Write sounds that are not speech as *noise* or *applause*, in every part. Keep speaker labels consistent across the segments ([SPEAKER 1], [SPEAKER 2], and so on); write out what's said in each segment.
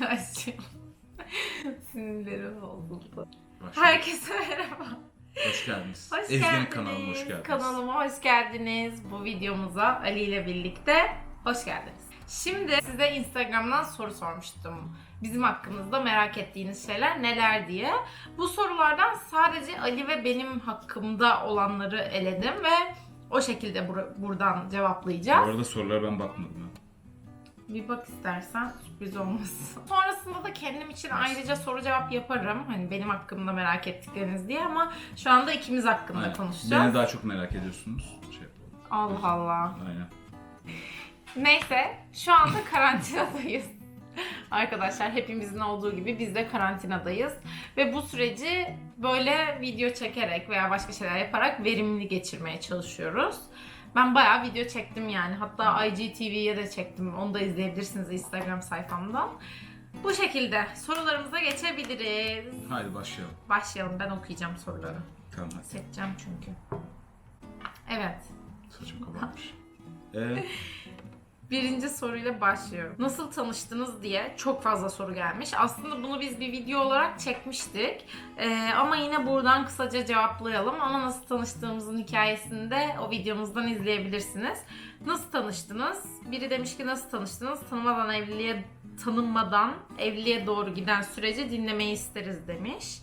[SPEAKER 1] Açıyorum. *laughs* Sinirlerim bozuldu. Herkese merhaba.
[SPEAKER 2] Hoş geldiniz.
[SPEAKER 1] Hoş
[SPEAKER 2] Ezgi'nin
[SPEAKER 1] geldiniz.
[SPEAKER 2] kanalına hoş geldiniz.
[SPEAKER 1] Kanalıma hoş geldiniz. Bu videomuza Ali ile birlikte hoş geldiniz. Şimdi size Instagram'dan soru sormuştum. Bizim hakkımızda merak ettiğiniz şeyler neler diye. Bu sorulardan sadece Ali ve benim hakkımda olanları eledim ve o şekilde bur- buradan
[SPEAKER 2] Bu
[SPEAKER 1] cevaplayacağız.
[SPEAKER 2] arada sorulara ben bakmadım. ya.
[SPEAKER 1] Bir bak istersen sürpriz olmasın. *laughs* Sonrasında da kendim için ayrıca soru cevap yaparım. Hani benim hakkımda merak ettikleriniz diye ama şu anda ikimiz hakkında
[SPEAKER 2] Aynen.
[SPEAKER 1] konuşacağız.
[SPEAKER 2] Beni daha çok merak ediyorsunuz. Şey yapalım.
[SPEAKER 1] Allah Allah.
[SPEAKER 2] Aynen.
[SPEAKER 1] Neyse şu anda *laughs* karantinadayız. Arkadaşlar hepimizin olduğu gibi biz de karantinadayız. Ve bu süreci böyle video çekerek veya başka şeyler yaparak verimli geçirmeye çalışıyoruz. Ben bayağı video çektim yani. Hatta IGTV'ye de çektim. Onu da izleyebilirsiniz Instagram sayfamdan. Bu şekilde sorularımıza geçebiliriz.
[SPEAKER 2] Haydi başlayalım.
[SPEAKER 1] Başlayalım. Ben okuyacağım soruları.
[SPEAKER 2] Tamam hadi.
[SPEAKER 1] Seçeceğim çünkü. Evet.
[SPEAKER 2] Saçım kabarmış. *laughs* Ee,
[SPEAKER 1] Birinci soruyla başlıyorum. Nasıl tanıştınız diye çok fazla soru gelmiş. Aslında bunu biz bir video olarak çekmiştik. Ee, ama yine buradan kısaca cevaplayalım. Ama nasıl tanıştığımızın hikayesini de o videomuzdan izleyebilirsiniz. Nasıl tanıştınız? Biri demiş ki nasıl tanıştınız? Tanımadan evliliğe tanınmadan evliliğe doğru giden süreci dinlemeyi isteriz demiş.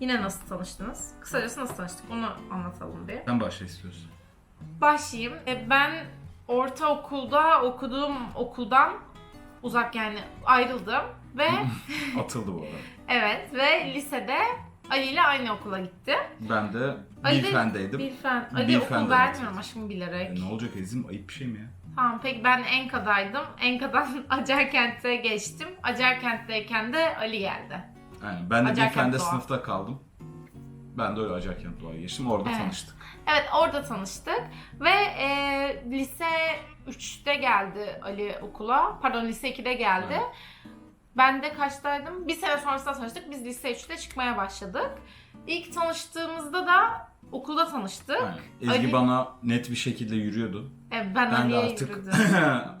[SPEAKER 1] Yine nasıl tanıştınız? Kısacası nasıl tanıştık onu anlatalım bir.
[SPEAKER 2] ben başla istiyorsun.
[SPEAKER 1] Başlayayım. E, Ben ortaokulda okuduğum okuldan uzak yani ayrıldım ve *laughs*
[SPEAKER 2] Atıldı bu arada.
[SPEAKER 1] evet ve lisede Ali ile aynı okula gittim.
[SPEAKER 2] Ben de
[SPEAKER 1] Ali de
[SPEAKER 2] Bilfen'deydim.
[SPEAKER 1] Bilfen. Ali
[SPEAKER 2] Bilfen'den
[SPEAKER 1] okul vermiyorum
[SPEAKER 2] atıldım.
[SPEAKER 1] aşkım bilerek.
[SPEAKER 2] E, ne olacak Ezim? Ayıp bir şey mi ya?
[SPEAKER 1] Tamam peki ben Enka'daydım. Enka'dan *laughs* Acarkent'e geçtim. Acarkent'teyken de Ali geldi.
[SPEAKER 2] Aynen. Ben de
[SPEAKER 1] Acarkent
[SPEAKER 2] Bilfen'de
[SPEAKER 1] Doğa.
[SPEAKER 2] sınıfta kaldım. Ben de öyle Acarkent Doğa'ya geçtim. Orada
[SPEAKER 1] Evet.
[SPEAKER 2] tanıştık.
[SPEAKER 1] Evet orada tanıştık ve e, lise 3'te geldi Ali okula. Pardon lise 2'de geldi.
[SPEAKER 2] Evet.
[SPEAKER 1] Ben de kaçtaydım? Bir sene sonrasında tanıştık. Biz lise 3'te çıkmaya başladık. İlk tanıştığımızda da okulda tanıştık.
[SPEAKER 2] Aynen. Ezgi
[SPEAKER 1] Ali-
[SPEAKER 2] bana net bir şekilde yürüyordu.
[SPEAKER 1] E, ben,
[SPEAKER 2] Ben de artık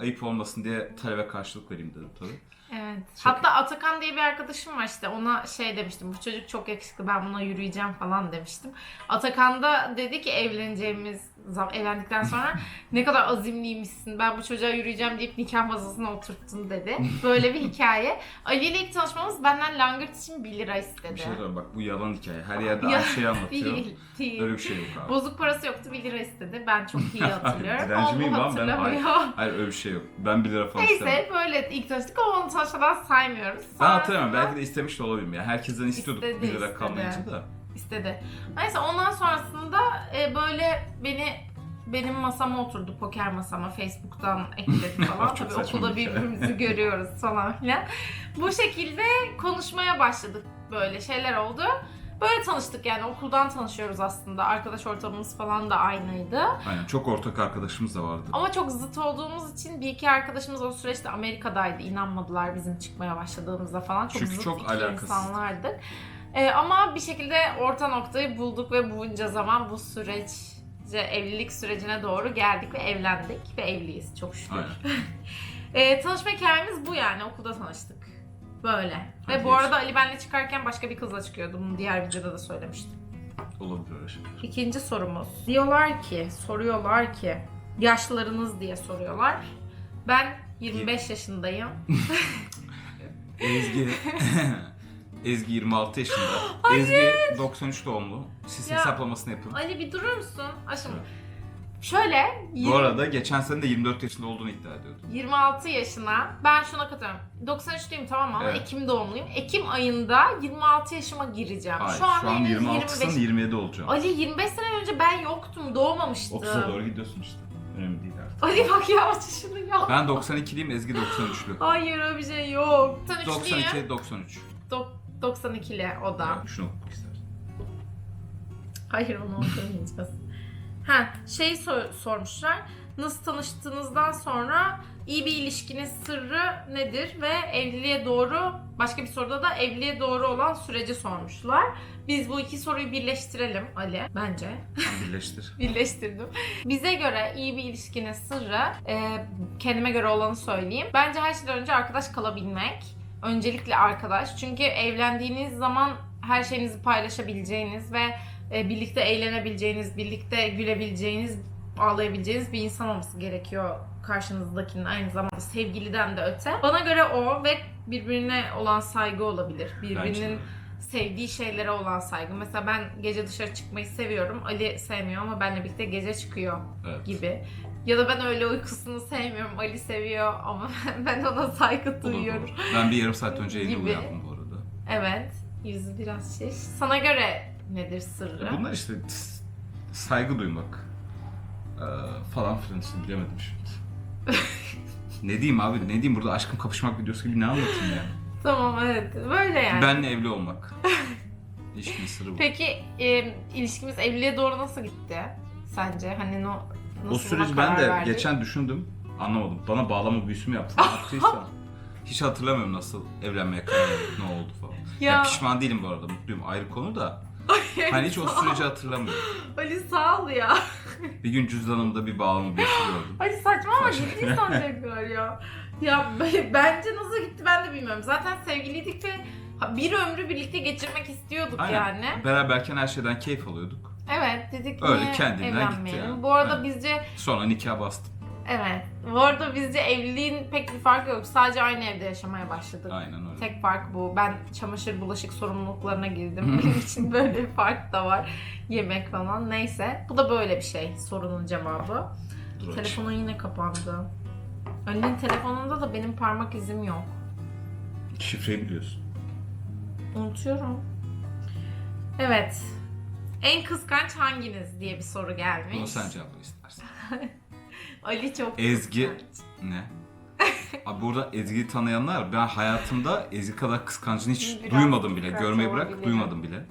[SPEAKER 2] *laughs* ayıp olmasın diye talebe karşılık vereyim dedim tabii.
[SPEAKER 1] Evet.
[SPEAKER 2] Şaka.
[SPEAKER 1] Hatta Atakan diye bir arkadaşım var işte ona şey demiştim bu çocuk çok yakışıklı ben buna yürüyeceğim falan demiştim. Atakan da dedi ki evleneceğimiz evlendikten sonra *laughs* ne kadar azimliymişsin ben bu çocuğa yürüyeceğim deyip nikah masasına oturttun dedi. Böyle bir hikaye. *laughs* Ali ile ilk tanışmamız benden langırt için 1 lira istedi.
[SPEAKER 2] Bir şey söyleyeyim bak bu yalan hikaye. Her yerde aynı şeyi anlatıyor.
[SPEAKER 1] Değil, değil.
[SPEAKER 2] Öyle bir şey yok abi.
[SPEAKER 1] Bozuk parası yoktu 1 lira istedi. Ben çok iyi hatırlıyorum. Onu
[SPEAKER 2] miyim lan ben?
[SPEAKER 1] hatırlamıyor.
[SPEAKER 2] Hayır öyle bir şey yok. Ben 1 lira falan istemem.
[SPEAKER 1] Neyse böyle ilk tanıştık ama onu tanışmadan saymıyoruz.
[SPEAKER 2] Ben hatırlamıyorum. Belki de istemiş de olabilirim. ya. Herkesten istiyorduk
[SPEAKER 1] İstedi,
[SPEAKER 2] 1 lira
[SPEAKER 1] istedi.
[SPEAKER 2] kalmayınca da.
[SPEAKER 1] istedi. Neyse ondan sonrasında e, böyle beni benim masama oturdu poker masama Facebook'tan ekledi *laughs* falan.
[SPEAKER 2] Çok
[SPEAKER 1] Tabii
[SPEAKER 2] saçma
[SPEAKER 1] okulda
[SPEAKER 2] bir hikaye.
[SPEAKER 1] birbirimizi *laughs* görüyoruz falan filan. Bu şekilde konuşmaya başladık böyle şeyler oldu. Böyle tanıştık yani okuldan tanışıyoruz aslında. Arkadaş ortamımız falan da aynıydı.
[SPEAKER 2] Aynen. Çok ortak arkadaşımız da vardı.
[SPEAKER 1] Ama çok zıt olduğumuz için bir iki arkadaşımız o süreçte Amerika'daydı. İnanmadılar bizim çıkmaya başladığımızda falan. Çok
[SPEAKER 2] Çünkü
[SPEAKER 1] zıt
[SPEAKER 2] çok
[SPEAKER 1] iki
[SPEAKER 2] alakasız.
[SPEAKER 1] insanlardık. Ee, ama bir şekilde orta noktayı bulduk ve bunca zaman bu sürece, evlilik sürecine doğru geldik ve evlendik ve evliyiz çok şükür.
[SPEAKER 2] Aynen. *laughs*
[SPEAKER 1] Ee, tanışma hikayemiz bu yani okulda tanıştık. Böyle. Ve bu arada Ali benle çıkarken başka bir kızla çıkıyordu. Bunu diğer videoda da söylemiştim.
[SPEAKER 2] Olabilir öyle şeyler.
[SPEAKER 1] İkinci sorumuz. Diyorlar ki, soruyorlar ki, yaşlarınız diye soruyorlar. Ben 25 yaşındayım. *laughs*
[SPEAKER 2] Ezgi *laughs* Ezgi 26 yaşında. Ezgi 93 doğumlu. Siz
[SPEAKER 1] Ya.
[SPEAKER 2] hesaplamasını yapın.
[SPEAKER 1] Ali bir durur musun? Aşkım.
[SPEAKER 2] Evet.
[SPEAKER 1] Şöyle,
[SPEAKER 2] Bu
[SPEAKER 1] 20
[SPEAKER 2] arada geçen sene de 24 yaşında olduğunu iddia ediyordu.
[SPEAKER 1] 26 yaşına, ben şuna katılıyorum. 93'lüyüm tamam ama
[SPEAKER 2] Evet.
[SPEAKER 1] Ekim doğumluyum. Ekim ayında 26 yaşıma gireceğim.
[SPEAKER 2] Hayır,
[SPEAKER 1] şu an,
[SPEAKER 2] şu an
[SPEAKER 1] henüz
[SPEAKER 2] 26'sın
[SPEAKER 1] 25.
[SPEAKER 2] 27 olacağım.
[SPEAKER 1] Ali 25 sene önce ben yoktum, doğmamıştım.
[SPEAKER 2] 30'a doğru gidiyorsun işte. Önemli değil artık.
[SPEAKER 1] Ali bak ya şunu ya.
[SPEAKER 2] Ben 92'liyim, Ezgi 93'lü. *laughs*
[SPEAKER 1] Hayır öyle bir şey yok. 93'lüyüm.
[SPEAKER 2] 92, 93.
[SPEAKER 1] Dok- 92'li o da.
[SPEAKER 2] Şunu okumak istersen.
[SPEAKER 1] Hayır onu okumayacağız. Ha şey sor- sormuşlar. Nasıl tanıştığınızdan sonra iyi bir ilişkinin sırrı nedir ve evliliğe doğru başka bir soruda da evliliğe doğru olan süreci sormuşlar. Biz bu iki soruyu birleştirelim Ali bence.
[SPEAKER 2] Birleştir. *laughs*
[SPEAKER 1] Birleştirdim. Bize göre iyi bir ilişkinin sırrı e, kendime göre olanı söyleyeyim. Bence her şeyden önce arkadaş kalabilmek. öncelikle arkadaş. Çünkü evlendiğiniz zaman her şeyinizi paylaşabileceğiniz ve e, birlikte eğlenebileceğiniz, birlikte gülebileceğiniz, ağlayabileceğiniz bir insan olması gerekiyor karşınızdakinin aynı zamanda sevgiliden de öte. Bana göre o ve birbirine olan saygı olabilir. Birbirinin sevdiği şeylere olan saygı. Mesela ben gece dışarı çıkmayı seviyorum. Ali sevmiyor ama benle birlikte gece çıkıyor
[SPEAKER 2] Evet.
[SPEAKER 1] gibi. Ya da ben öyle uykusunu sevmiyorum. Ali seviyor ama *laughs* ben ona saygı duyuyorum.
[SPEAKER 2] olur. Ben bir yarım saat önce
[SPEAKER 1] Gibi.
[SPEAKER 2] uyandım bu arada.
[SPEAKER 1] Evet. Yüzü biraz şiş. Sana göre nedir sırrı?
[SPEAKER 2] Bunlar işte saygı duymak. Ee, falan filan işte bilemedim şimdi. *laughs* ne diyeyim abi ne diyeyim burada aşkım kapışmak videosu gibi ne anlatayım ya.
[SPEAKER 1] Tamam evet. Böyle yani.
[SPEAKER 2] Benle evli olmak. *laughs* İlişkinin sırrı bu.
[SPEAKER 1] Peki e, ilişkimiz evliliğe doğru nasıl gitti? Sence? Hani no, nasıl
[SPEAKER 2] o süreci ben de
[SPEAKER 1] verdik?
[SPEAKER 2] geçen düşündüm. Anlamadım. Bana bağlama büyüsü mü yaptın? *laughs* Yaptıysa. Hiç hatırlamıyorum nasıl evlenmeye karar verdik, ne oldu falan. Ya.
[SPEAKER 1] Ya,
[SPEAKER 2] pişman değilim bu arada, mutluyum. Ayrı konu da. Hani hiç o
[SPEAKER 1] sağ ol.
[SPEAKER 2] süreci hatırlamıyorum.
[SPEAKER 1] Ali sağ ol ya.
[SPEAKER 2] Bir gün cüzdanımda bir bağlama büyüsü gördüm. *laughs*
[SPEAKER 1] Ali saçma ama
[SPEAKER 2] Saçma.
[SPEAKER 1] ciddi tekrar *laughs* ya. Ya b- bence nasıl gitti ben de bilmiyorum. Zaten sevgiliydik ve bir ömrü birlikte geçirmek istiyorduk
[SPEAKER 2] Aynen.
[SPEAKER 1] yani.
[SPEAKER 2] Beraberken her şeyden keyif alıyorduk.
[SPEAKER 1] Evet dedik
[SPEAKER 2] Öyle
[SPEAKER 1] niye
[SPEAKER 2] kendinden gitti
[SPEAKER 1] evlenmeyelim.
[SPEAKER 2] yani.
[SPEAKER 1] Bu arada
[SPEAKER 2] Evet.
[SPEAKER 1] bizce
[SPEAKER 2] Sonra nikah bastım.
[SPEAKER 1] evet. Bu arada bizce evliliğin pek bir farkı yok. Sadece aynı evde yaşamaya başladık.
[SPEAKER 2] Aynen öyle.
[SPEAKER 1] Tek fark bu. Ben çamaşır bulaşık sorumluluklarına girdim. *laughs* Benim için böyle bir fark da var. Yemek falan. Neyse. Bu da böyle bir şey. Sorunun cevabı.
[SPEAKER 2] Dur.
[SPEAKER 1] Telefonun yine kapandı. Ali'nin telefonunda da benim parmak izim yok.
[SPEAKER 2] Şifreyi biliyorsun.
[SPEAKER 1] Unutuyorum. Evet. En kıskanç hanginiz diye bir soru gelmiş.
[SPEAKER 2] Bunu sen cevapla istersen. *laughs*
[SPEAKER 1] Ali çok
[SPEAKER 2] Ezgi-
[SPEAKER 1] kıskanç.
[SPEAKER 2] Ne? *laughs* Abi burada Ezgi'yi tanıyanlar ben hayatımda Ezgi kadar kıskancını hiç
[SPEAKER 1] Biraz
[SPEAKER 2] duymadım bile.
[SPEAKER 1] kıskanç
[SPEAKER 2] Görmeyi bırak
[SPEAKER 1] olabilirim.
[SPEAKER 2] duymadım bile.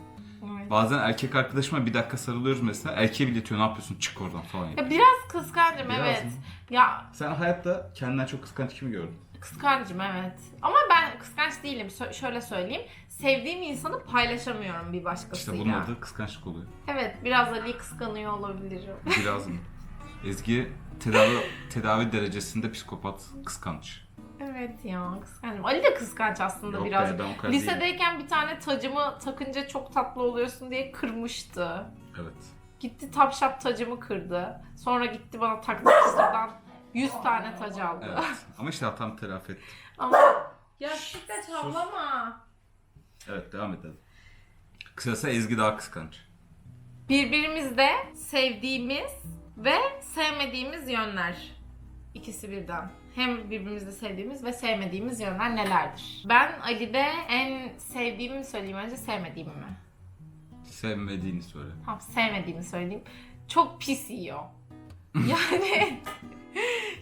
[SPEAKER 1] Evet.
[SPEAKER 2] Bazen erkek arkadaşıma bir dakika sarılıyoruz mesela. Erkeğe bile diyor ne yapıyorsun çık oradan falan.
[SPEAKER 1] Ya biraz kıskancım
[SPEAKER 2] Biraz
[SPEAKER 1] evet.
[SPEAKER 2] mı?
[SPEAKER 1] Ya
[SPEAKER 2] Sen hayatta kendinden çok kıskanç kimi gördün?
[SPEAKER 1] kıskancım evet. Ama ben kıskanç değilim. Sö- şöyle söyleyeyim. Sevdiğim insanı paylaşamıyorum bir
[SPEAKER 2] İşte
[SPEAKER 1] başkasıyla.
[SPEAKER 2] bunun adı kıskançlık oluyor.
[SPEAKER 1] Evet biraz Ali'yi kıskanıyor olabilirim.
[SPEAKER 2] Biraz mı? *laughs* Ezgi tedavi tedavi derecesinde psikopat kıskanç.
[SPEAKER 1] evet ya kıskancım. Ali de kıskanç aslında
[SPEAKER 2] Yok
[SPEAKER 1] biraz.
[SPEAKER 2] be ben o kadar.
[SPEAKER 1] Lisedeyken bir tane tacımı takınca çok tatlı oluyorsun diye kırmıştı.
[SPEAKER 2] Evet.
[SPEAKER 1] Gitti tapşap tacımı kırdı. Sonra gitti bana taktıkçıdan 100 tane tac aldı.
[SPEAKER 2] Evet. *laughs* Ama işte hatam telafi etti.
[SPEAKER 1] Ama ya şiddet havlama.
[SPEAKER 2] Evet devam edelim. Kısasa Ezgi daha kıskanç.
[SPEAKER 1] Birbirimizde sevdiğimiz ve sevmediğimiz yönler. İkisi birden. Hem birbirimizde sevdiğimiz ve sevmediğimiz yönler nelerdir? Ben Ali'de en sevdiğimi mi söyleyeyim önce sevmediğimi mi?
[SPEAKER 2] Sevmediğini söyle.
[SPEAKER 1] Tamam sevmediğimi söyleyeyim. Çok pis yiyor. *laughs* Yani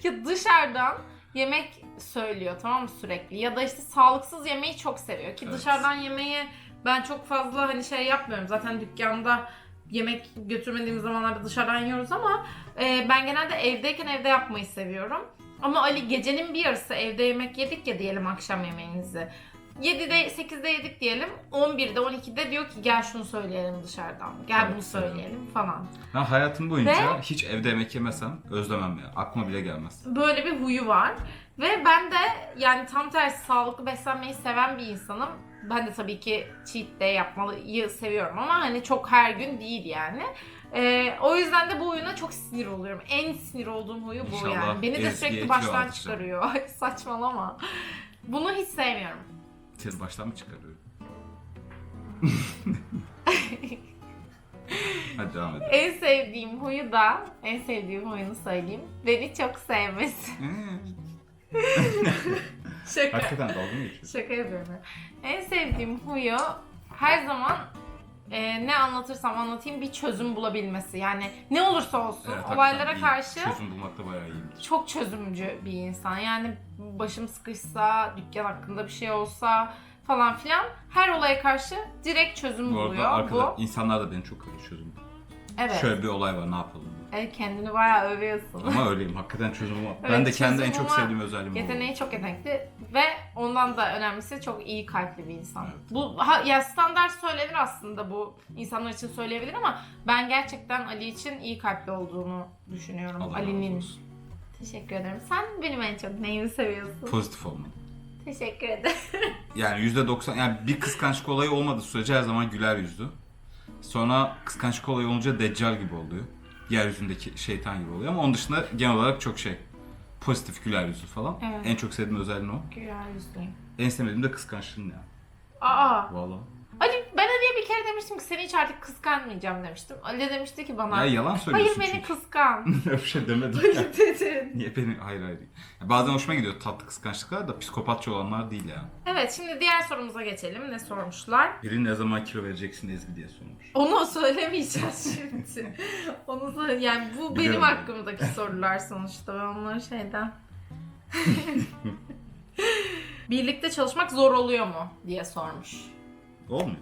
[SPEAKER 1] ya dışarıdan yemek söylüyor tamam mı sürekli ya da işte sağlıksız yemeği çok seviyor ki
[SPEAKER 2] Evet.
[SPEAKER 1] dışarıdan yemeği ben çok fazla hani şey yapmıyorum zaten dükkanda yemek götürmediğimiz zamanlarda dışarıdan yiyoruz ama e, ben genelde evdeyken evde yapmayı seviyorum. Ama Ali gecenin bir yarısı evde yemek yedik ya diyelim akşam yemeğinizi. 7'de 8'de yedik diyelim. 11'de 12'de diyor ki gel şunu söyleyelim dışarıdan. Gel
[SPEAKER 2] Evet,
[SPEAKER 1] bunu söyleyelim falan.
[SPEAKER 2] Ben hayatım boyunca
[SPEAKER 1] Ve-
[SPEAKER 2] hiç evde yemek yemesem özlemem ya. Aklıma bile gelmez.
[SPEAKER 1] Böyle bir huyu var. Ve ben de yani tam tersi sağlıklı beslenmeyi seven bir insanım. Ben de tabii ki cheat day yapmayı seviyorum ama hani çok her gün değil yani. Ee, o yüzden de bu oyuna çok sinir oluyorum. En sinir olduğum huyu bu
[SPEAKER 2] İnşallah
[SPEAKER 1] yani. Beni de sürekli baştan
[SPEAKER 2] atacağım.
[SPEAKER 1] çıkarıyor. *laughs* Saçmalama. Bunu hiç sevmiyorum.
[SPEAKER 2] Seni baştan mı çıkarıyor? *laughs* Hadi devam edelim.
[SPEAKER 1] En sevdiğim huyu da, en sevdiğim huyunu söyleyeyim. Beni çok sevmesi. Şaka. *laughs*
[SPEAKER 2] Hakikaten dalga mı geçiyorsun?
[SPEAKER 1] Şaka yapıyorum. En sevdiğim huyu her zaman e, ne anlatırsam anlatayım bir çözüm bulabilmesi. Yani ne olursa olsun
[SPEAKER 2] Evet, hakikaten
[SPEAKER 1] olaylara
[SPEAKER 2] iyi.
[SPEAKER 1] karşı
[SPEAKER 2] Çözüm bulmakta bayağı iyiyimdir.
[SPEAKER 1] çok çözümcü bir insan. Yani başım sıkışsa, dükkan hakkında bir şey olsa falan filan her olaya karşı direkt çözüm
[SPEAKER 2] Bu arada
[SPEAKER 1] buluyor.
[SPEAKER 2] arkada
[SPEAKER 1] Bu
[SPEAKER 2] insanlar da beni çok çözüm.
[SPEAKER 1] evet.
[SPEAKER 2] Şöyle bir olay var ne yapalım?
[SPEAKER 1] Evet, kendini bayağı övüyorsun.
[SPEAKER 2] Ama öyleyim hakikaten çözüm bulmak.
[SPEAKER 1] Evet,
[SPEAKER 2] ben de kendi en çok sevdiğim özelliğim.
[SPEAKER 1] Yeteneği çok yetenekli ve ondan da önemlisi çok iyi kalpli bir insan.
[SPEAKER 2] Evet.
[SPEAKER 1] Bu ha, ya standart söylenir aslında bu insanlar için söyleyebilir ama ben gerçekten Ali için iyi kalpli olduğunu düşünüyorum. Ali'nin. Teşekkür ederim. Sen benim en çok neyimi seviyorsun?
[SPEAKER 2] Pozitif olmalı.
[SPEAKER 1] Teşekkür ederim. *laughs*
[SPEAKER 2] yani %90 yani bir kıskançlık olayı olmadığı sürece her zaman güler yüzlü. Sonra kıskançlık olayı olunca deccal gibi oluyor. Yeryüzündeki şeytan gibi oluyor ama onun dışında genel olarak çok şey pozitif güler yüzlü falan.
[SPEAKER 1] Evet.
[SPEAKER 2] En çok sevdiğim özelliği o.
[SPEAKER 1] Güler yüzlüyüm.
[SPEAKER 2] En sevmediğim de kıskançlığın ya.
[SPEAKER 1] Aa,
[SPEAKER 2] Valla.
[SPEAKER 1] Ali'ye demiştim ki seni hiç artık kıskanmayacağım demiştim. Ali de demişti ki bana
[SPEAKER 2] Ya yalan
[SPEAKER 1] hayır
[SPEAKER 2] söylüyorsun
[SPEAKER 1] beni
[SPEAKER 2] çünkü.
[SPEAKER 1] kıskan. *laughs*
[SPEAKER 2] Öyle bir şey demedim.
[SPEAKER 1] Ali dedin.
[SPEAKER 2] Niye beni? Hayır hayır. Ya bazen hoşuma gidiyor tatlı kıskançlıklar da psikopatça olanlar değil ya.
[SPEAKER 1] Evet şimdi diğer sorumuza geçelim. Ne sormuşlar?
[SPEAKER 2] Biri ne zaman kilo vereceksin Ezgi diye sormuş.
[SPEAKER 1] Onu söylemeyeceğiz şimdi. *laughs* Onu söyle yani bu benim
[SPEAKER 2] Biliyorum.
[SPEAKER 1] hakkımdaki sorular sonuçta. Ben onları şeyden... *laughs* Birlikte çalışmak zor oluyor mu diye sormuş.
[SPEAKER 2] Olmuyor.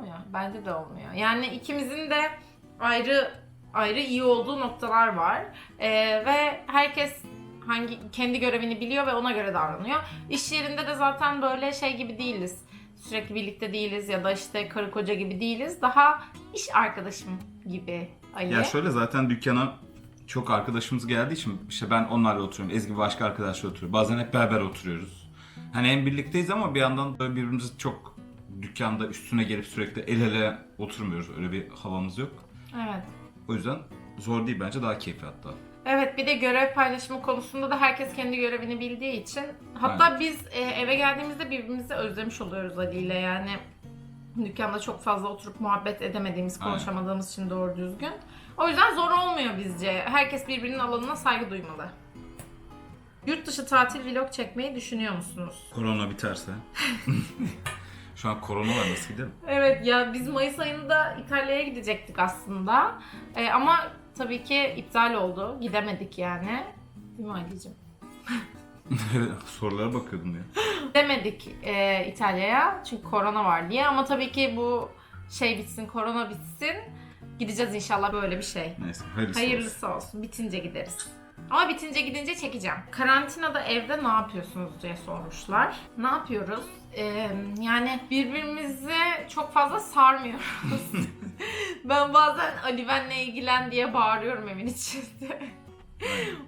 [SPEAKER 1] Olmuyor. Bence de olmuyor. Yani ikimizin de ayrı ayrı iyi olduğu noktalar var. Ee, ve herkes hangi kendi görevini biliyor ve ona göre davranıyor. İş yerinde de zaten böyle şey gibi değiliz. Sürekli birlikte değiliz ya da işte karı koca gibi değiliz. Daha iş arkadaşım gibi Ali.
[SPEAKER 2] Ya şöyle zaten dükkana çok arkadaşımız geldiği için işte ben onlarla oturuyorum. Ezgi başka arkadaşla oturuyor. Bazen hep beraber oturuyoruz. Hani hem birlikteyiz ama bir yandan böyle birbirimizi çok dükkanda üstüne gelip sürekli el ele oturmuyoruz. Öyle bir havamız yok.
[SPEAKER 1] Evet.
[SPEAKER 2] O yüzden zor değil bence daha keyifli hatta.
[SPEAKER 1] Evet bir de görev paylaşımı konusunda da herkes kendi görevini bildiği için hatta biz e, eve geldiğimizde birbirimizi özlemiş oluyoruz Ali ile yani dükkanda çok fazla oturup muhabbet edemediğimiz,
[SPEAKER 2] Aynen.
[SPEAKER 1] konuşamadığımız için doğru düzgün. O yüzden zor olmuyor bizce. Herkes birbirinin alanına saygı duymalı. Yurt dışı tatil vlog çekmeyi düşünüyor musunuz?
[SPEAKER 2] Korona biterse. *laughs* Şu an korona var nasıl gidelim?
[SPEAKER 1] Evet ya biz Mayıs ayında İtalya'ya gidecektik aslında. E, ama tabii ki iptal oldu. Gidemedik yani. Değil mi Ali'cim? *laughs*
[SPEAKER 2] Sorulara bakıyordum ya.
[SPEAKER 1] Demedik e, İtalya'ya çünkü korona var diye ama tabii ki bu şey bitsin, korona bitsin. Gideceğiz inşallah böyle bir şey.
[SPEAKER 2] Neyse hayırlısı, olsun.
[SPEAKER 1] Hayırlısı olsun. Bitince gideriz. Ama bitince gidince çekeceğim. Karantinada evde ne yapıyorsunuz diye sormuşlar. Ne yapıyoruz? Ee, yani birbirimizi çok fazla sarmıyoruz. *laughs* ben bazen Ali benle ilgilen diye bağırıyorum evin içinde.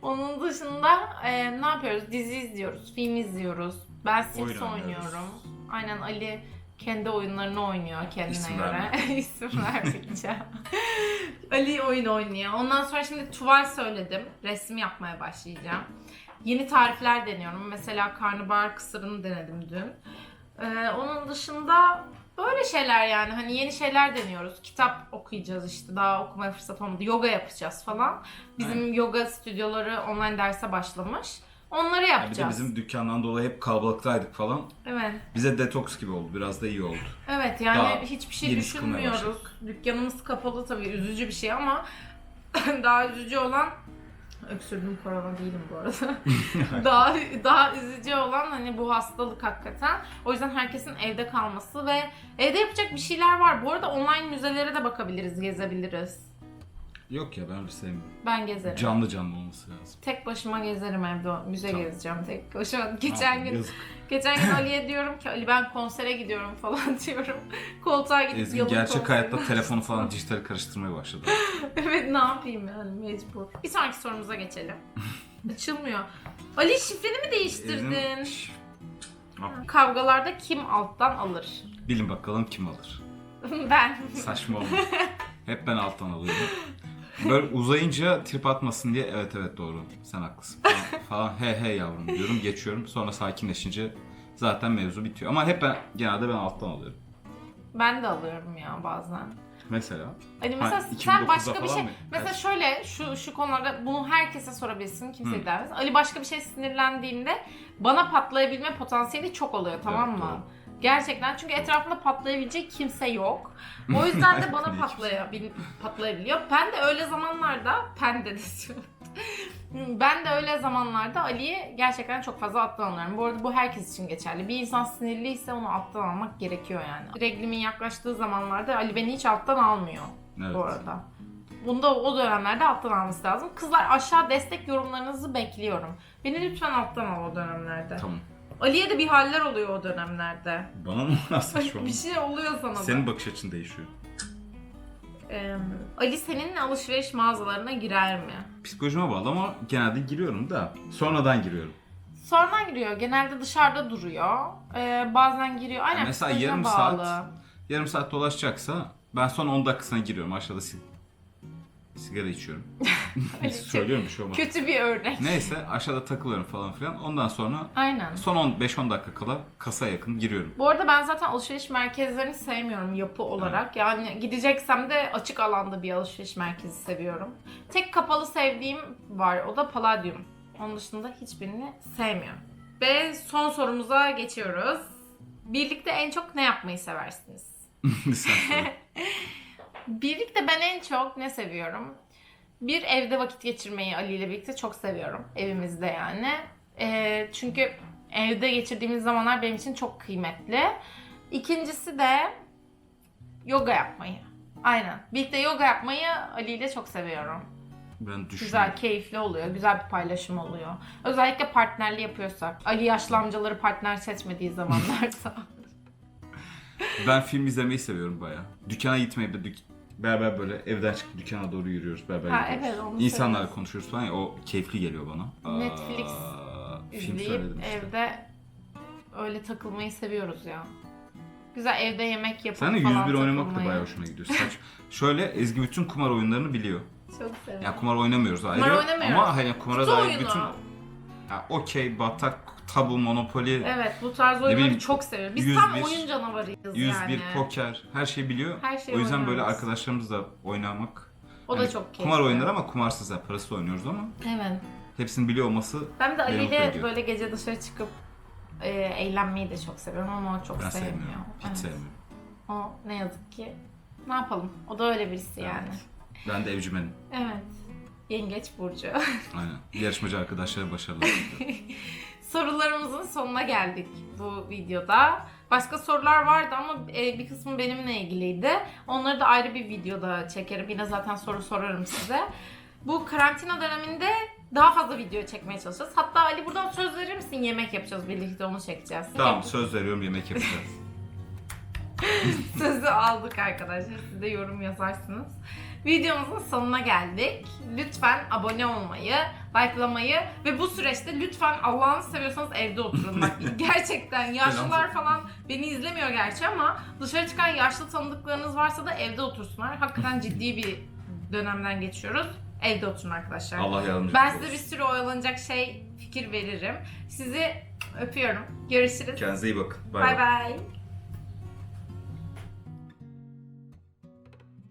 [SPEAKER 1] Onun dışında e, ne yapıyoruz? Dizi izliyoruz, film izliyoruz. Ben Sims
[SPEAKER 2] Oyun oynuyoruz.
[SPEAKER 1] oynuyorum. Aynen Ali kendi oyunlarını oynuyor kendine
[SPEAKER 2] İsim
[SPEAKER 1] göre. *laughs* İsim vermeyeceğim. Ali oyun oynuyor. Ondan sonra şimdi tuval söyledim. Resim yapmaya başlayacağım. Yeni tarifler deniyorum. Mesela karnabahar kısırını denedim dün. Ee, onun dışında böyle şeyler yani hani yeni şeyler deniyoruz. Kitap okuyacağız işte daha okumaya fırsat olmadı. Yoga yapacağız falan. Bizim yoga stüdyoları online derse başlamış. Onları
[SPEAKER 2] Ya bir de
[SPEAKER 1] yapacağız.
[SPEAKER 2] bizim dükkandan dolayı hep kalabalıktaydık falan.
[SPEAKER 1] Evet.
[SPEAKER 2] Bize detoks gibi oldu. Biraz da iyi oldu.
[SPEAKER 1] Evet yani
[SPEAKER 2] Daha
[SPEAKER 1] hiçbir şey
[SPEAKER 2] yeni sıkılmaya
[SPEAKER 1] düşünmüyoruz. Dükkanımız kapalı tabii üzücü bir şey ama *laughs* daha üzücü olan öksürdüm korona değilim bu arada. *laughs* *laughs* daha daha üzücü olan hani bu hastalık hakikaten. O yüzden herkesin evde kalması ve evde yapacak bir şeyler var. Bu arada online müzelere de bakabiliriz, gezebiliriz.
[SPEAKER 2] Yok ya ben öyle sevmiyorum.
[SPEAKER 1] Ben gezerim.
[SPEAKER 2] Canlı canlı olması lazım.
[SPEAKER 1] Tek başıma gezerim evde. Müze
[SPEAKER 2] Tamam.
[SPEAKER 1] gezeceğim tek başıma. Geçen
[SPEAKER 2] yapayım,
[SPEAKER 1] gün
[SPEAKER 2] yazık.
[SPEAKER 1] geçen gün *laughs* Ali'ye diyorum ki Ali ben konsere gidiyorum falan *laughs* diyorum. Koltuğa gidip
[SPEAKER 2] Ezgi
[SPEAKER 1] yalın
[SPEAKER 2] gerçek
[SPEAKER 1] konseri
[SPEAKER 2] hayatta telefonu falan *laughs* dijital karıştırmaya başladı.
[SPEAKER 1] evet ne yapayım yani mecbur. Bir sonraki sorumuza geçelim. Açılmıyor. Ali şifreni mi değiştirdin?
[SPEAKER 2] Ezgi'nin-.
[SPEAKER 1] Kavgalarda kim alttan alır?
[SPEAKER 2] Bilin bakalım kim alır.
[SPEAKER 1] ben.
[SPEAKER 2] Saçma olma. Hep ben alttan alıyorum. Böyle uzayınca trip atmasın diye evet evet doğru sen haklısın falan, *laughs* falan he he yavrum diyorum geçiyorum sonra sakinleşince zaten mevzu bitiyor ama hep ben genelde ben alttan alıyorum.
[SPEAKER 1] Ben de alıyorum ya bazen.
[SPEAKER 2] Mesela
[SPEAKER 1] Hani mesela
[SPEAKER 2] Ha,
[SPEAKER 1] sen
[SPEAKER 2] 2009'da
[SPEAKER 1] başka bir
[SPEAKER 2] falan
[SPEAKER 1] şey
[SPEAKER 2] mı?
[SPEAKER 1] mesela
[SPEAKER 2] Evet.
[SPEAKER 1] şöyle şu şu konularda bunu herkese sorabilirsin kimse
[SPEAKER 2] Hı.
[SPEAKER 1] Ali başka bir şey sinirlendiğinde bana patlayabilme potansiyeli çok oluyor tamam
[SPEAKER 2] Evet,
[SPEAKER 1] mı?
[SPEAKER 2] doğru.
[SPEAKER 1] Gerçekten çünkü etrafında patlayabilecek kimse yok. O *laughs* yüzden de bana
[SPEAKER 2] Hiç.
[SPEAKER 1] patlayabil, patlayabiliyor. Ben de öyle zamanlarda ben de. *laughs* Ben de öyle zamanlarda Ali'yi gerçekten çok fazla alttan alıyorum. Bu arada bu herkes için geçerli. Bir insan sinirliyse onu alttan almak gerekiyor yani. Reglimin yaklaştığı zamanlarda Ali beni hiç alttan almıyor
[SPEAKER 2] evet.
[SPEAKER 1] bu arada. Bunda o dönemlerde alttan alması lazım. Kızlar aşağı destek yorumlarınızı bekliyorum. Beni lütfen alttan al o dönemlerde.
[SPEAKER 2] Tamam.
[SPEAKER 1] Ali'ye de bir haller oluyor o dönemlerde.
[SPEAKER 2] Bana mı *laughs* saçma?
[SPEAKER 1] bir şey oluyor sana da.
[SPEAKER 2] Senin bakış açın değişiyor.
[SPEAKER 1] Ee, Ali seninle alışveriş mağazalarına girer mi?
[SPEAKER 2] Psikolojime bağlı ama genelde giriyorum da sonradan giriyorum.
[SPEAKER 1] Sonradan giriyor. Genelde dışarıda duruyor. Ee, bazen giriyor. Aynen
[SPEAKER 2] mesela
[SPEAKER 1] psikolojine
[SPEAKER 2] yarım
[SPEAKER 1] bağlı.
[SPEAKER 2] saat yarım saat dolaşacaksa ben son 10 dakikasına giriyorum. Aşağıda sig- sigara içiyorum. *laughs* *laughs* Söylüyorum bir şey olmaz.
[SPEAKER 1] Kötü bir örnek.
[SPEAKER 2] Neyse aşağıda takılıyorum falan filan. Ondan sonra
[SPEAKER 1] Aynen.
[SPEAKER 2] son 10 5-10 dakika kala kasaya yakın giriyorum.
[SPEAKER 1] Bu arada ben zaten alışveriş merkezlerini sevmiyorum yapı olarak. Yani gideceksem de açık alanda bir alışveriş merkezi seviyorum. Tek kapalı sevdiğim var. O da Palladium. Onun dışında hiçbirini sevmiyorum. Ve son sorumuza geçiyoruz. Birlikte en çok ne yapmayı seversiniz? *laughs*
[SPEAKER 2] Sen.
[SPEAKER 1] Birlikte ben en çok ne seviyorum? Bir evde vakit geçirmeyi Ali ile birlikte çok seviyorum. Evimizde yani. Ee, çünkü evde geçirdiğimiz zamanlar benim için çok kıymetli. İkincisi de yoga yapmayı. Aynen. Birlikte yoga yapmayı Ali ile çok seviyorum.
[SPEAKER 2] ben.
[SPEAKER 1] Güzel, keyifli oluyor. Güzel bir paylaşım oluyor. Özellikle partnerli yapıyorsak. Ali yaşlı amcaları partner seçmediği zamanlarda. *laughs*
[SPEAKER 2] Ben film izlemeyi seviyorum bayağı. Dükkana gitmeyi de dük- beraber böyle evden çıkıp dükkana doğru yürüyoruz beraber
[SPEAKER 1] Ha,
[SPEAKER 2] gidiyoruz.
[SPEAKER 1] evet, onu
[SPEAKER 2] İnsanlarla
[SPEAKER 1] seviyoruz.
[SPEAKER 2] konuşuyoruz falan ya o keyifli geliyor bana.
[SPEAKER 1] Netflix
[SPEAKER 2] Aa, film
[SPEAKER 1] İzleyip
[SPEAKER 2] söyledim işte.
[SPEAKER 1] evde öyle takılmayı seviyoruz ya. Güzel evde yemek yapıp
[SPEAKER 2] Sen de
[SPEAKER 1] falan
[SPEAKER 2] 101 oynamak da
[SPEAKER 1] takılmayı.
[SPEAKER 2] bayağı hoşuna gidiyor. Saç. *laughs* Şöyle Ezgi bütün kumar oyunlarını biliyor.
[SPEAKER 1] Çok seviyorum.
[SPEAKER 2] Ya kumar oynamıyoruz ayrı.
[SPEAKER 1] oynamıyoruz.
[SPEAKER 2] Ama hani kumara
[SPEAKER 1] Kutu
[SPEAKER 2] dair
[SPEAKER 1] oyunu.
[SPEAKER 2] bütün... Ya okey, batak, tabu, monopoli,
[SPEAKER 1] Evet bu tarz oyunları
[SPEAKER 2] bileyim,
[SPEAKER 1] çok seviyorum. Biz
[SPEAKER 2] 101,
[SPEAKER 1] tam oyun canavarıyız
[SPEAKER 2] 101,
[SPEAKER 1] yani.
[SPEAKER 2] poker her şeyi biliyor.
[SPEAKER 1] Her şeyi
[SPEAKER 2] o yüzden böyle
[SPEAKER 1] oynuyoruz.
[SPEAKER 2] arkadaşlarımızla oynamak.
[SPEAKER 1] O da
[SPEAKER 2] hani
[SPEAKER 1] çok keyifli.
[SPEAKER 2] Kumar oyunları ama kumarsız ya parasız oynuyoruz ama
[SPEAKER 1] Evet.
[SPEAKER 2] hepsini biliyor olması
[SPEAKER 1] Ben de Ali ile böyle gece dışarı çıkıp e, eğlenmeyi de çok seviyorum ama o çok
[SPEAKER 2] ben
[SPEAKER 1] sevmiyor.
[SPEAKER 2] sevmiyorum. Hiç
[SPEAKER 1] Evet.
[SPEAKER 2] sevmiyorum.
[SPEAKER 1] O ne yazık ki. Ne yapalım? O da öyle birisi yani.
[SPEAKER 2] Evet. Ben de evcimenim.
[SPEAKER 1] Evet. Yengeç Burcu.
[SPEAKER 2] Aynen. Yarışmacı arkadaşlara başarılar. *laughs*
[SPEAKER 1] Sorularımızın sonuna geldik bu videoda. Başka sorular vardı ama e, bir kısmı benimle ilgiliydi. Onları da ayrı bir videoda çekerim. Yine zaten soru sorarım size. Bu karantina döneminde daha fazla video çekmeye çalışacağız. Hatta Ali buradan söz verir misin? Yemek yapacağız birlikte onu çekeceğiz.
[SPEAKER 2] tamam söz veriyorum yemek yapacağız. *laughs*
[SPEAKER 1] Sözü aldık arkadaşlar. Siz de yorum yazarsınız. Videomuzun sonuna geldik. Lütfen abone olmayı, likelamayı ve bu süreçte lütfen Allah'ını seviyorsanız evde oturun. Bak *laughs* gerçekten yaşlılar falan beni izlemiyor gerçi ama dışarı çıkan yaşlı tanıdıklarınız varsa da evde otursunlar. Hakikaten ciddi bir dönemden geçiyoruz. Evde oturun arkadaşlar.
[SPEAKER 2] Allah yardımcınız
[SPEAKER 1] Ben
[SPEAKER 2] olsun.
[SPEAKER 1] size bir sürü oyalanacak şey fikir veririm. Sizi öpüyorum. Görüşürüz.
[SPEAKER 2] Kendinize iyi bakın. Bay
[SPEAKER 1] Bay
[SPEAKER 2] bay.
[SPEAKER 1] bay.